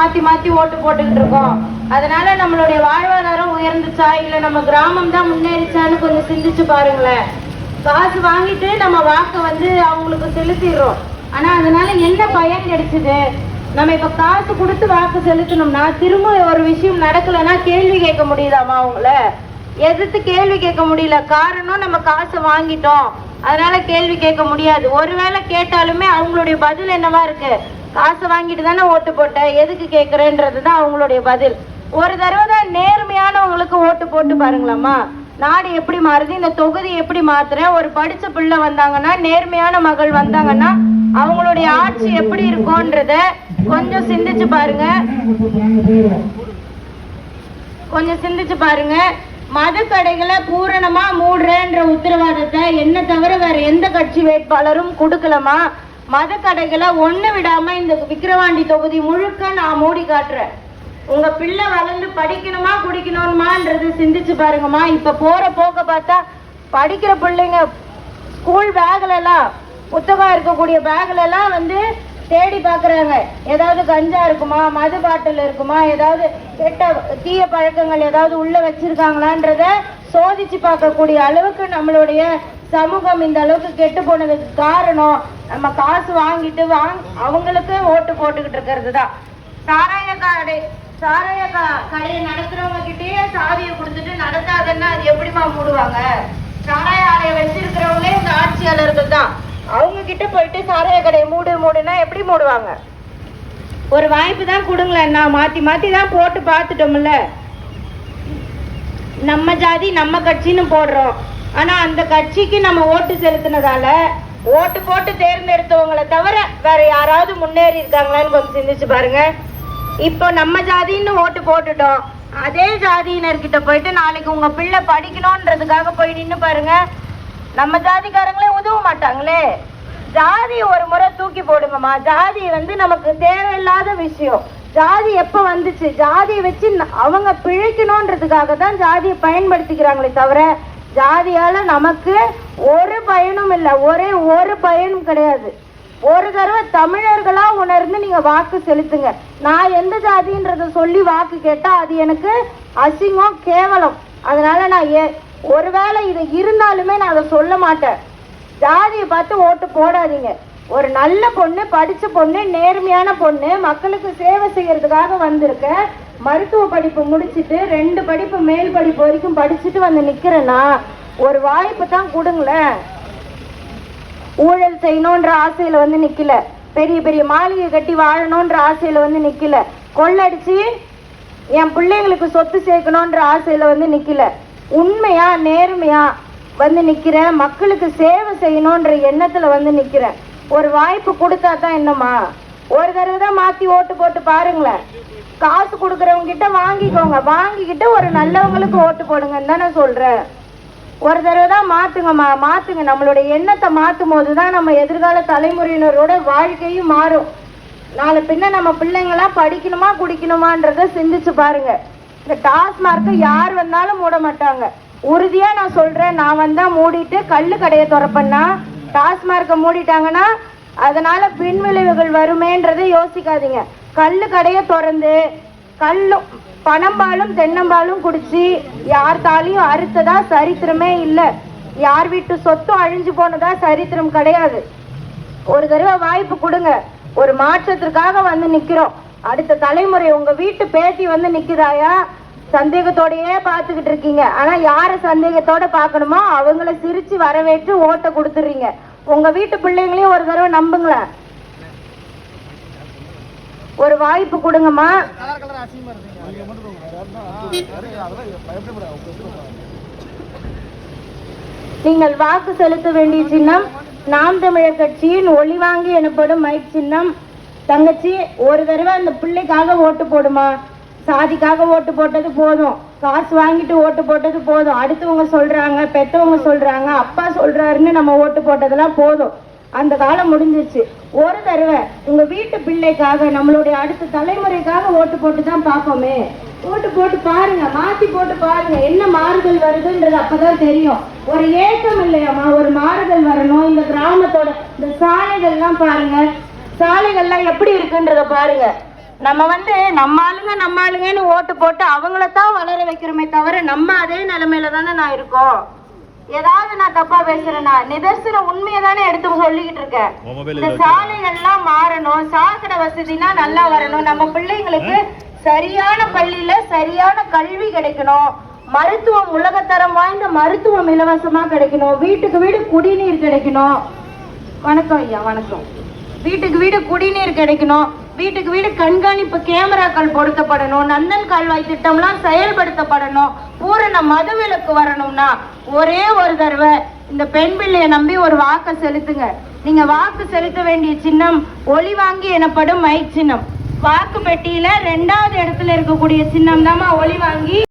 மாற்றி மாற்றி மாத்தி மாத்தி ஓட்டு போட்டுக்கிட்டு இருக்கோம். அதனால நம்மளுடைய வாழ்வாதாரம் உயர்ந்துச்சா இல்ல நம்ம கிராமம் தான் முன்னேறிச்சான்னு கொஞ்சம் சிந்திச்சு பாருங்களேன். காசு வாங்கிட்டு நம்ம வாக்கை வந்து அவங்களுக்கு செலுத்திடுறோம். ஆனா அதனால என்ன பயன் கிடைச்சது? நம்ம இப்ப காசு கொடுத்து வாக்கு செலுத்தணும்னா திரும்ப ஒரு விஷயம் நடக்கலைன்னா கேள்வி கேட்க முடியுதாமா அவங்கள? எதிர்த்து கேள்வி கேட்க முடியல. காரணம் நம்ம காசை வாங்கிட்டோம். அதனால கேள்வி கேட்க முடியாது. ஒருவேளை கேட்டாலுமே அவங்களுடைய பதில் என்னவா இருக்கு? காசு வாங்கிட்டு தானே ஓட்டு போட்ட எதுக்கு கேட்குறேன்றது தான் அவங்களுடைய பதில். ஒரு தடவை தான் நேர்மையானவங்களுக்கு ஓட்டு போட்டு பாருங்களாம்மா. நாடு எப்படி மாறுது இந்த தொகுதி எப்படி மாத்துறேன் ஒரு படிச்ச பிள்ளை வந்தாங்கன்னா நேர்மையான மகள் வந்தாங்கன்னா அவங்களுடைய ஆட்சி எப்படி இருக்கும்ன்றத கொஞ்சம் சிந்திச்சு பாருங்க. கொஞ்சம் சிந்திச்சு பாருங்க. மது கடைகளை பூரணமா மூடுறேன்ற உத்தரவாதத்தை என்ன தவிர வேற எந்த கட்சி வேட்பாளரும் கொடுக்கலமா மத கடைகளை ஒன்று விடாம இந்த விக்கிரவாண்டி தொகுதி முழுக்க நான் மூடி காட்டுறேன். உங்க பிள்ளை வளர்ந்து படிக்கணுமா குடிக்கணுமான்றது சிந்திச்சு பாருங்கம்மா. இப்ப போற போக்க பார்த்தா படிக்கிற பிள்ளைங்க ஸ்கூல் பேக்ல எல்லாம் புத்தகம் இருக்கக்கூடிய பேக்ல எல்லாம் வந்து தேடி பார்க்குறாங்க. ஏதாவது கஞ்சா இருக்குமா மது பாட்டில் இருக்குமா ஏதாவது கெட்ட தீய பழக்கங்கள் ஏதாவது உள்ளே வச்சிருக்காங்களான்றத சோதிச்சு பார்க்கக்கூடிய அளவுக்கு நம்மளுடைய சமூகம் இந்த அளவுக்கு கெட்டு போனதுக்கு காரணம் நம்ம காசு வாங்கிட்டு வாங் அவங்களுக்கு ஓட்டு போட்டுக்கிட்டு இருக்கிறது தான் சாராய கடை சாராய கடையை நடத்துறவங்க கிட்டயே சாவியை கொடுத்துட்டு நடத்தாதுன்னா அது எப்படிமா மூடுவாங்க? சாராய ஆலையை வச்சிருக்கிறவங்களே இந்த ஆட்சியாளர்கள் தான். அவங்க கிட்ட போயிட்டு சாராய கடையை மூடு மூடுனா எப்படி மூடுவாங்க? ஒரு வாய்ப்பு தான் கொடுங்களேன். நான் மாற்றி மாற்றி தான் போட்டு பார்த்துட்டோம்ல. நம்ம ஜாதி நம்ம கட்சின்னு போடுறோம். ஆனா அந்த கட்சிக்கு நம்ம ஓட்டு செலுத்தினதால ஓட்டு போட்டு தேர்ந்தெடுத்தவங்களை தவிர வேற யாராவது முன்னேறி இருக்காங்களான்னு கொஞ்சம் சிந்திச்சு பாருங்க. இப்போ நம்ம ஜாதின்னு ஓட்டு போட்டுட்டோம். அதே ஜாதியினர்கிட்ட போயிட்டு நாளைக்கு உங்க பிள்ளை படிக்கணுன்றதுக்காக போய் நின்று பாருங்க. நம்ம ஜாதிக்காரங்களே உதவ மாட்டாங்களே. ஜாதி ஒரு முறை தூக்கி போடுங்கம்மா. ஜாதி வந்து நமக்கு தேவையில்லாத விஷயம். ஜாதி எப்ப வந்துச்சு? ஜாதியை வச்சு அவங்க பிழைக்கணுன்றதுக்காக தான் ஜாதியை பயன்படுத்திக்கிறாங்களே தவிர ஜாதியால நமக்கு ஒரு பயனும் இல்லை. ஒரே ஒரு பயனும் கிடையாது. ஒரு தடவை தமிழர்களாக உணர்ந்து நீங்கள் வாக்கு செலுத்துங்க. நான் எந்த ஜாதின்றத சொல்லி வாக்கு கேட்டால் அது எனக்கு அசிங்கம் கேவலம். அதனால் நான் ஏ ஒருவேளை இது இருந்தாலுமே நான் அதை சொல்ல மாட்டேன். ஜாதியை பார்த்து ஓட்டு போடாதீங்க. ஒரு நல்ல பொண்ணு படித்த பொண்ணு நேர்மையான பொண்ணு மக்களுக்கு சேவை செய்கிறதுக்காக வந்திருக்கேன் மருத்துவ படிப்பு முடிச்சிட்டு ரெண்டு படிப்பு மேல் படிப்பு வரைக்கும் படிச்சுட்டு வந்து நிக்கிறேன்னா ஒரு வாய்ப்பு தான் கொடுங்களேன். ஊழல் செய்யணுன்ற ஆசையில வந்து நிக்கல. பெரிய பெரிய மாளிகை கட்டி வாழணுன்ற ஆசையில வந்து நிக்கல. கொள்ளடிச்சு என் பிள்ளைங்களுக்கு சொத்து சேர்க்கணுன்ற ஆசையில வந்து நிக்கல. உண்மையா நேர்மையா வந்து நிக்கிறேன். மக்களுக்கு சேவை செய்யணுன்ற எண்ணத்துல வந்து நிக்கிறேன். ஒரு வாய்ப்பு கொடுத்தா தான் என்னம்மா? ஒரு தடவை தான் மாத்தி ஓட்டு போட்டு பாருங்களேன். காசு கொடுக்குறவங்க கிட்ட வாங்கிக்கோங்க. வாங்கிக்கிட்டு ஒரு நல்லவங்களுக்கு ஓட்டு போடுங்கன்னு தான் நான் சொல்றேன். ஒரு தடவை தான் மாத்துங்கம்மா மாத்துங்க. நம்மளுடைய எண்ணத்தை மாத்தும் போது தான் நம்ம எதிர்கால தலைமுறையினரோட வாழ்க்கையும் மாறும். நாளை பின்ன நம்ம பிள்ளைங்களாம் படிக்கணுமா குடிக்கணுமான்றத சிந்திச்சு பாருங்க. இந்த டாஸ்மார்க்கை யார் வந்தாலும் மூட மாட்டாங்க. உறுதியா நான் சொல்றேன். நான் வந்தா மூடிட்டு கல் கடையை திறப்பேன்னா டாஸ்மார்க்கை மூடிட்டாங்கன்னா அதனால பின்விளைவுகள் வருமேன்றதை யோசிக்காதீங்க. கல்லு கடையை திறந்து கல்லும் பனம்பாலும் தென்னம்பாலும் குடிச்சு யார் தாலியும் அறுத்ததா சரித்திரமே இல்லை. யார் வீட்டு சொத்தும் அழிஞ்சு போனதா சரித்திரம் கிடையாது. ஒரு தடவை வாய்ப்பு கொடுங்க. ஒரு மாற்றத்திற்காக வந்து நிக்கிறோம். அடுத்த தலைமுறை உங்க வீட்டு பேத்தி வந்து நிக்குதாயா? சந்தேகத்தோடயே பார்த்துக்கிட்டு இருக்கீங்க. ஆனா யார சந்தேகத்தோட பார்க்கணுமோ அவங்கள சிரிச்சு வரவேற்று ஓட்ட கொடுத்துறீங்க உங்க வீட்டு பிள்ளைங்களையும் ஒரு தடவை நம்புங்களேன் ஒரு வாய்ப்பு கொடுங்கம்மா. நீங்கள் வாக்கு செலுத்த வேண்டிய சின்னம் நாம் தமிழர் கட்சியின் ஒளிவாங்கி எனப்படும் மைக் சின்னம். தங்கச்சி ஒரு தடவை அந்த பிள்ளைக்காக ஓட்டு போடுமா? சாதிக்காக ஓட்டு போட்டது போதும். காசு வாங்கிட்டு ஓட்டு போட்டது போதும். அடுத்தவங்க சொல்றாங்க பெத்தவங்க சொல்றாங்க அப்பா சொல்றாருன்னு நம்ம ஓட்டு போட்டதெல்லாம் போதும். அந்த காலம் முடிஞ்சிச்சு ஒரு தடவை உங்க வீட்டு பிள்ளைக்காக நம்மளுடைய அடுத்த தலைமுறைக்காக ஓட்டு போட்டு தான் பார்ப்போமே. ஓட்டு போட்டு பாருங்க மாத்தி போட்டு பாருங்க என்ன மாறுதல் வருதுன்றது அப்பதான் தெரியும். ஒரு ஏக்கம் இல்லையாம்மா ஒரு மாறுதல் வரணும். இந்த கிராமத்தோட இந்த சாலைகள்லாம் பாருங்க. சாலைகள்லாம் எப்படி இருக்குன்றத பாருங்க. நம்ம வந்து நம்ம ஆளுங்க நம்ம ஆளுங்கன்னு ஓட்டு போட்டு அவங்கள தான் வளர வைக்கிறோமே தவிர நம்ம அதே நிலைமையில தானே நான் இருக்கோம். ஏதாவது நான் தப்பா பேசுறேன்னா நிதர்சன உண்மையை தானே எடுத்து சொல்லிக்கிட்டு இருக்கேன். இந்த சாலைகள்லாம் மாறணும் சாக்கடை வசதினா நல்லா வரணும். நம்ம பிள்ளைங்களுக்கு சரியான பள்ளியில சரியான கல்வி கிடைக்கணும். மருத்துவம் உலகத்தரம் வாய்ந்த மருத்துவம் இலவசமா கிடைக்கணும். வீட்டுக்கு வீடு குடிநீர் கிடைக்கணும். வணக்கம் ஐயா வணக்கம். வீட்டுக்கு வீடு குடிநீர் கிடைக்கணும். வீட்டுக்கு வீடு கண்காணிப்பு கேமராக்கள் பொருத்தப்படணும் நந்தன் கால்வாய் திட்டம்லாம் செயல்படுத்தப்படணும் பூரண மதுவிலக்கு வரணும்னா ஒரே ஒரு தடவை இந்த பெண் பிள்ளையை நம்பி ஒரு வாக்கை செலுத்துங்க. நீங்க வாக்கு செலுத்த வேண்டிய சின்னம் ஒளி வாங்கி எனப்படும் மைக் சின்னம் வாக்கு பெட்டியில ரெண்டாவது இடத்துல இருக்கக்கூடிய சின்னம் தாம்மா ஒளி வாங்கி